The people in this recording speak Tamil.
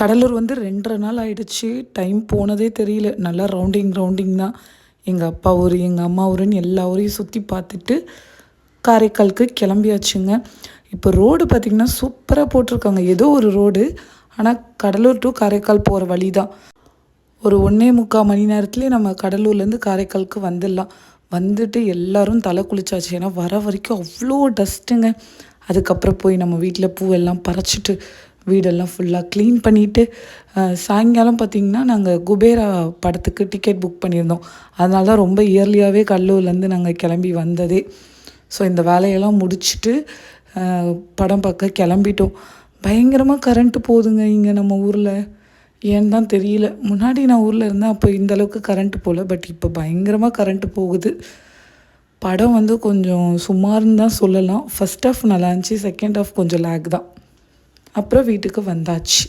கடலூர் வந்து ரெண்டரை நாள் ஆயிடுச்சு. டைம் போனதே தெரியல. நல்லா ரவுண்டிங் ரவுண்டிங் தான். எங்கள் அப்பா ஊர் எங்கள் அம்மா ஊருன்னு எல்லா ஊரையும் சுற்றி பார்த்துட்டு காரைக்காலுக்கு கிளம்பியாச்சுங்க. இப்போ ரோடு பார்த்திங்கன்னா சூப்பராக போட்டிருக்காங்க. ஏதோ ஒரு ரோடு ஆனால் கடலூர் டு காரைக்கால் போகிற வழி தான் ஒரு ஒன்றே முக்கால் மணி நேரத்துலேயே நம்ம கடலூர்லேருந்து காரைக்காலுக்கு வந்துடலாம். வந்துட்டு எல்லாரும் தலை குளிச்சாச்சு. ஏன்னா வர வரைக்கும் அவ்வளோ டஸ்ட்டுங்க அதுக்கப்புறம் போய் நம்ம வீட்டில் பூவெல்லாம் பறிச்சிட்டு வீடெல்லாம் ஃபுல்லாக க்ளீன் பண்ணிவிட்டு சாயங்காலம் பார்த்திங்கன்னா நாங்கள் குபேரா படத்துக்கு டிக்கெட் புக் பண்ணியிருந்தோம். அதனால தான் ரொம்ப இயர்லியாகவே கடலூர்லேருந்து நாங்கள் கிளம்பி வந்ததே. ஸோ இந்த வேலையெல்லாம் முடிச்சுட்டு படம் பார்க்க கிளம்பிட்டோம். பயங்கரமாக கரண்ட்டு போகுதுங்க இங்கே நம்ம ஊரில். ஏன்னு தான் தெரியல. முன்னாடி நான் ஊரில் இருந்தேன் அப்போ இந்தளவுக்கு கரண்ட்டு போகல பட் இப்போ பயங்கரமாக கரண்ட்டு போகுது. படம் வந்து கொஞ்சம் சுமார்னு தான் சொல்லலாம். ஃபஸ்ட் ஆஃப் நல்லா இருந்துச்சு செகண்ட் ஆஃப் கொஞ்சம் லேக் தான். அப்புறம் வீட்டுக்கு வந்தாச்சு.